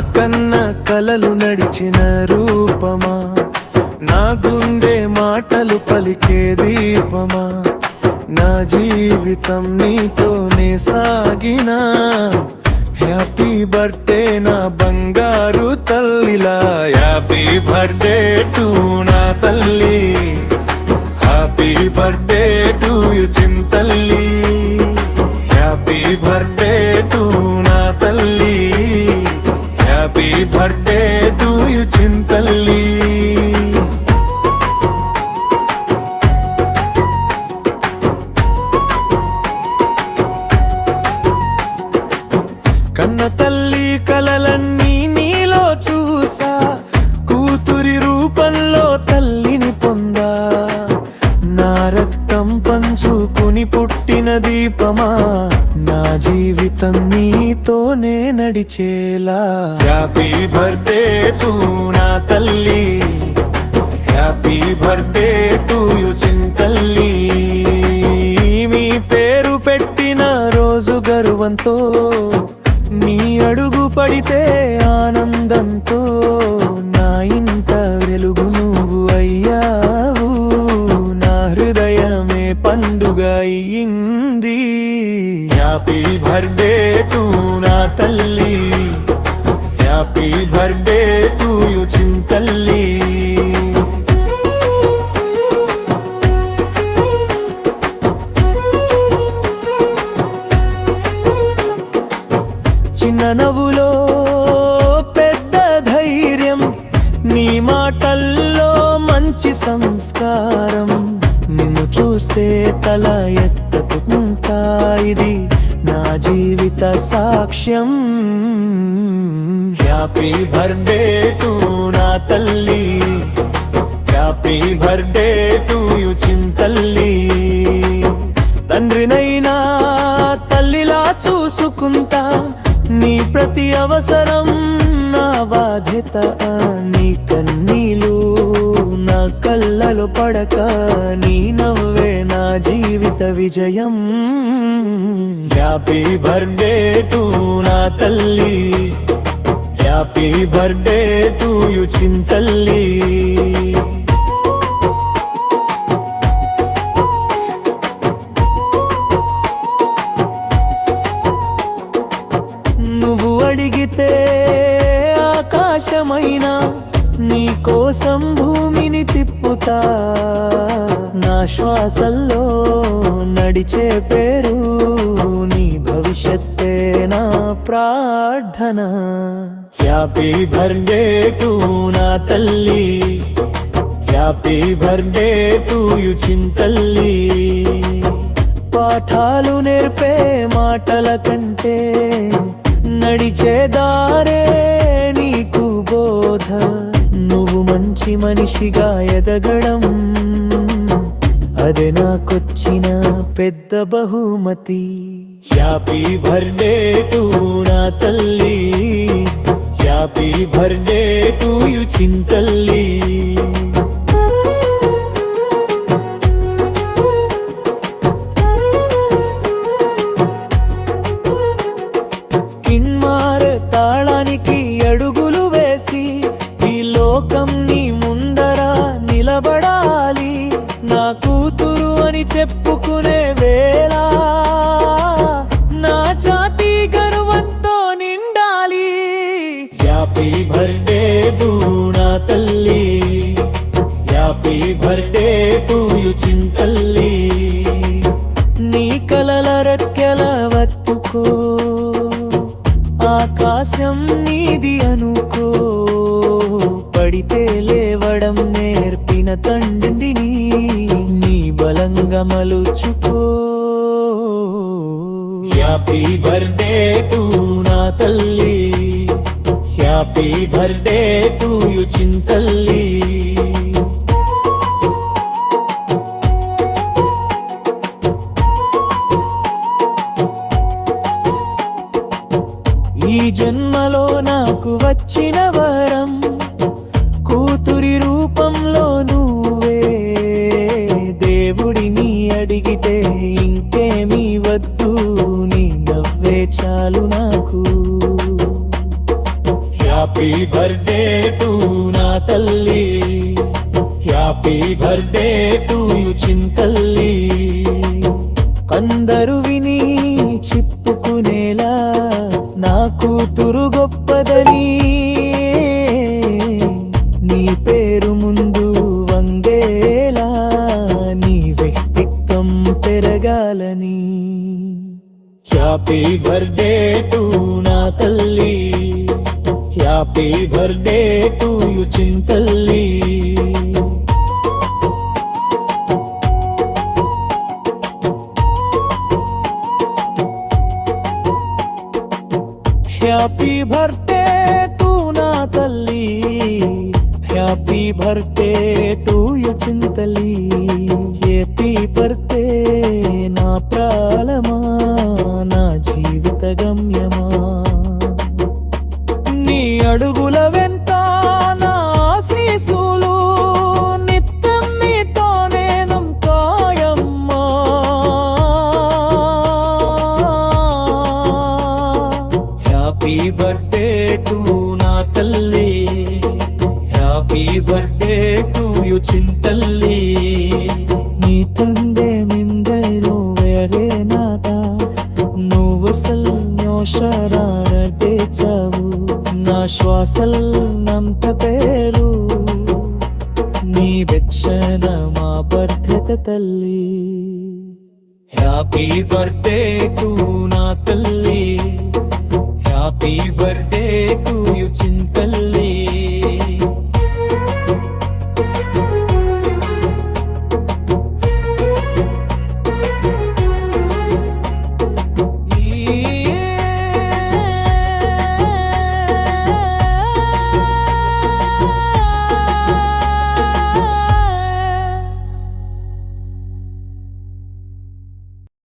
కన్న కలలు నడిచిన రూపమా? నా గుండె మాటలు పలికే దీపమా? నా జీవితం నీతోనే సాగినా? హ్యాపీ బర్త్డే నా బంగారు తల్లిలా. హ్యాపీ బర్త్డే టు నా తల్లి. Happy birthday to you చింతల్లి. Happy birthday happy birthday to నా తల్లి. హ్యాపీ బర్త్డే టు యు చింతల్లి. మీ పేరు పెట్టిన రోజు గర్వంతో నీ అడుగు పడితే ఆనందంతో నా ఇంత వెలుగు నువ్వు అయ్యావు. నా హృదయమే పండుగ అయ్యింది. హ్యాపీ బర్త్డే టూ నా తల్లి. చిన్న నవ్వులో పెద్ద ధైర్యం నీ మాటల్లో మంచి సంస్కారం. నిన్ను చూస్తే తల ఎత్తుకుంటా ఇది నా జీవిత సాక్ష్యం. హ్యాపీ బర్త్డే టు నా తల్లి. హ్యాపీ బర్త్డే టు యు చింతల్లి తండ్రినైనా ప్రతి అవసరం నా బాధ్యత నీ కన్నీలు నా కళ్ళలో పడక నీ నవ్వే నా జీవిత విజయం. హ్యాపీ బర్త్డే టు నా తల్లి. హ్యాపీ బర్త్డే టు యు చింతల్లి. నా శ్వాసల్లో నడిచే పేరు నీ భవిష్యత్తే నా ప్రార్థన. హ్యాపీ బర్త్డే టు నా తల్లి. హ్యాపీ బర్త్డే టు యు చింతల్లి. పాఠాలు నేర్పే మాటల కంటే నడిచే మంచి మనిషిగా ఎదగడం. అదే నాకొచ్చిన పెద్ద బహుమతి. హ్యాపీ బర్త్డే టు నా తల్లి. హ్యాపీ బర్త్డే టు యు చింతల్లి. కిన్మార తాళానికి ఆకాశం నీది అనుకో. పడితే లేవడం నేర్పిన తండ్రిని నీ బలంగా మలుచుకో. హ్యాపీ బర్త్డే టు నా తల్లి. హ్యాపీ బర్త్డే టు యు చింతల్లి జన్మలో నాకు వచ్చిన వరం కూతురి రూపంలో నువ్వే. దేవుడిని అడిగితే హ్యాపీ బర్త్డే టు నా తల్లి హ్యాపీ బర్త్డే టు యు చింతల్లి హ్యాపీ బర్త్డే టు నా తల్లి హ్యాపీ బర్త్డే టు యు చింతలి హ్యాపీ బర్త్డే తల్లి హ్యాపీ బర్త్డే టు యు చింతల్లి నీ ತಂದೆ ಮಿಂದರು వేరే నాట నువ్వు సంయోషరాడే చావు నా శ్వాసల్ నంత పేరు నీ వెచ్చన మా బర్ధత తల్లి హ్యాపీ బర్త్డే టు నా తల్లి Happy birthday to you Chintal